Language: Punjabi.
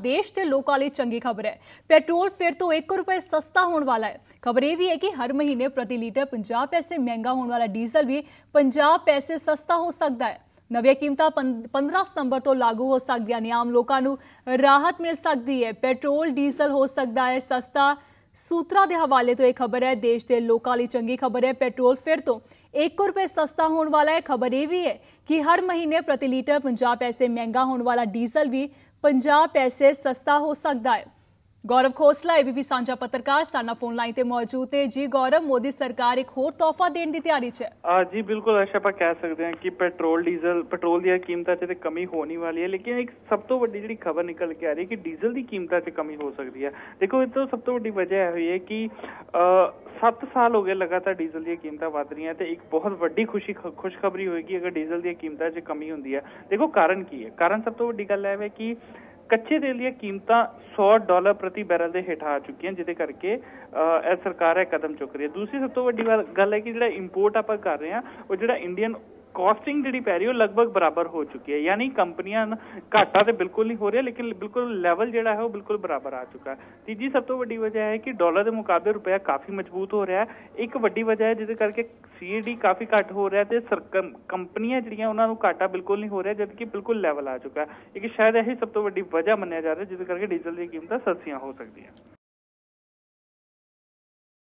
ਦੇਸ਼ ਤੇ ਲੋਕਾਂ ਲਈ ਚੰਗੀ ਖਬਰ ਹੈ। ਪੈਟਰੋਲ ਫਿਰ ਤੋਂ 1 ਰੁਪਏ ਸਸਤਾ ਹੋਣ ਵਾਲਾ ਹੈ। ਖਬਰ ਇਹ ਵੀ ਹੈ ਕਿ ਹਰ ਮਹੀਨੇ ਪ੍ਰਤੀ ਲੀਟਰ 50 ਪੈਸੇ ਮਹਿੰਗਾ ਹੋਣ ਵਾਲਾ ਡੀਜ਼ਲ ਵੀ 50 ਪੈਸੇ ਸਸਤਾ ਹੋ ਸਕਦਾ ਹੈ। ਨਵੀਆਂ ਕੀਮਤਾਂ 15 ਸਤੰਬਰ ਤੋਂ ਲਾਗੂ ਹੋ ਸਕਦੀਆਂ ਨੇ। ਆਮ ਲੋਕਾਂ ਨੂੰ ਰਾਹਤ ਮਿਲ ਸਕਦੀ ਹੈ। ਪੈਟਰੋਲ, ਡੀਜ਼ਲ ਹੋ ਸਕਦਾ ਹੈ ਸਸਤਾ। ਸੂਤਰਾਂ ਦੇ ਹਵਾਲੇ ਤੋਂ ਇਹ ਖਬਰ ਹੈ, ਦੇਸ਼ ਦੇ ਲੋਕਾਂ ਲਈ ਚੰਗੀ ਖਬਰ ਹੈ। ਪੈਟਰੋਲ ਫਿਰ ਤੋਂ 1 ਰੁਪਏ ਸਸਤਾ ਹੋਣ ਵਾਲਾ ਹੈ। ਖਬਰ ਇਹ ਵੀ ਹੈ ਕਿ ਹਰ ਮਹੀਨੇ ਪ੍ਰਤੀ ਲੀਟਰ 50 ਪੈਸੇ ਮਹਿੰਗਾ ਹੋਣ ਵਾਲਾ ਡੀਜ਼ਲ ਵੀ 50 ਪੈਸੇ ਸਸਤਾ ਹੋ ਸਕਦਾ ਹੈ। ਗੌਰਵ ਖੋਸਲਾ ਏਬੀਪੀ ਸਾਂਝਾ ਪੱਤਰਕਾਰ ਸਾਨਾ ਫੋਨ ਲਾਈਨ ਤੇ ਮੌਜੂਦ ਹੈ ਜੀ ਗੌਰਵ ਮੋਦੀ ਸਰਕਾਰ ਇੱਕ ਹੋਰ ਤੋਹਫਾ ਦੇਣ ਦੀ ਤਿਆਰੀ 'ਚ ਹੈ ਜੀ ਬਿਲਕੁਲ ਅਸ਼ ਆਪਾਂ ਕਹਿ ਸਕਦੇ ਹਾਂ ਕਿ ਪੈਟਰੋਲ ਡੀਜ਼ਲ ਪੈਟਰੋਲ ਦੀਆਂ ਕੀਮਤਾਂ 'ਚ ਤੇ ਕਮੀ ਹੋਣੀ ਵਾਲੀ ਹੈ ਲੇਕਿਨ ਇੱਕ ਸਭ ਤੋਂ ਵੱਡੀ ਜਿਹੜੀ ਖਬਰ ਨਿਕਲ ਕੇ ਆ ਰਹੀ ਹੈ ਕਿ ਡੀਜ਼ਲ ਦੀ ਕੀਮਤਾਂ 'ਚ ਕਮੀ ਹੋ ਸਕਦੀ ਹੈ ਦੇਖੋ ਇਹ ਤੋਂ ਸਭ ਤੋਂ ਵੱਡੀ ਵਜ੍ਹਾ ਇਹ ਹੋਈ ਹੈ ਕਿ 7 ਸਾਲ ਹੋ ਗਏ ਲਗਾਤਾਰ ਡੀਜ਼ਲ ਦੀਆਂ ਕੀਮਤਾਂ ਵਧ ਰਹੀਆਂ ਤੇ ਇੱਕ ਬਹੁਤ ਵੱਡੀ ਖੁਸ਼ੀ ਖੁਸ਼ਖਬਰੀ ਹੋਏਗੀ ਅਗਰ ਡੀਜ਼ਲ ਦੀਆਂ ਕੀਮਤਾਂ 'ਚ ਕਮੀ ਹੁੰਦੀ ਹੈ ਦੇਖੋ ਕਾਰਨ ਕੀ ਹੈ ਕਾਰਨ ਸਭ ਤੋਂ ਵੱਡੀ ਗੱਲ ਇਹ ਹੈ ਕਿ ਕੱਚੇ ਤੇਲ ਦੀਆਂ ਕੀਮਤਾਂ 100 ਡਾਲਰ ਪ੍ਰਤੀ ਬੈਰਲ ਦੇ ਹੇਠ ਆ ਚੁੱਕੀਆਂ ਜਿਹਦੇ ਕਰਕੇ ਅਹ, ਇਹ ਸਰਕਾਰ ਇਹ ਕਦਮ ਚੁੱਕ ਰਹੀ ਹੈ। ਦੂਸਰੀ ਸਭ ਤੋਂ ਵੱਡੀ ਗੱਲ ਹੈ ਕਿ ਜਿਹੜਾ ਇੰਪੋਰਟ ਆਪਾਂ ਕਰ ਰਹੇ ਹਾਂ ਉਹ ਜਿਹੜਾ ਇੰਡੀਅਨ ਕਾਸਟਿੰਗ ਜਿਹੜੀ ਪੈ ਰਹੀ ਉਹ ਲਗਭਗ ਬਰਾਬਰ ਹੋ ਚੁੱਕੀ ਹੈ। ਯਾਨੀ ਕੰਪਨੀਆਂ ਘਾਟਾ ਤੇ ਬਿਲਕੁਲ ਨਹੀਂ ਹੋ ਰਿਹਾ, ਲੇਕਿਨ ਬਿਲਕੁਲ ਲੈਵਲ ਜਿਹੜਾ ਹੈ ਉਹ ਬਿਲਕੁਲ ਬਰਾਬਰ ਆ ਚੁੱਕਾ ਹੈ। ਤੀਜੀ ਸਭ ਤੋਂ ਵੱਡੀ ਵਜ੍ਹਾ ਹੈ ਕਿ ਡਾਲਰ ਦੇ ਮੁਕਾਬਲੇ ਰੁਪਇਆ ਕਾਫੀ ਮਜ਼ਬੂਤ ਹੋ ਰਿਹਾ ਹੈ। ਇੱਕ ਵੱਡੀ ਵਜ੍ਹਾ ਹੈ ਜਿਹਦੇ ਕਰਕੇ ਸੀਏਡੀ ਕਾਫੀ ਘੱਟ ਹੋ ਰਿਹਾ ਤੇ ਕੰਪਨੀਆਂ ਜਿਹੜੀਆਂ ਉਹਨਾਂ ਨੂੰ ਘਾਟਾ ਬਿਲਕੁਲ ਨਹੀਂ ਹੋ ਰਿਹਾ ਜਦਕਿ ਬਿਲਕੁਲ ਲੈਵਲ ਆ ਚੁੱਕਾ ਹੈ। ਇਹ ਸ਼ਾਇਦ ਇਹੀ ਸਭ ਤੋਂ ਵੱਡੀ ਵਜ੍ਹਾ ਮੰਨਿਆ ਜਾ ਰਿਹਾ, ਜਿਹਦੇ ਕਰਕੇ ਡੀਜ਼ਲ ਦੀ ਕੀਮਤਾਂ ਸਸਤੀਆਂ ਹੋ ਸਕਦੀਆਂ।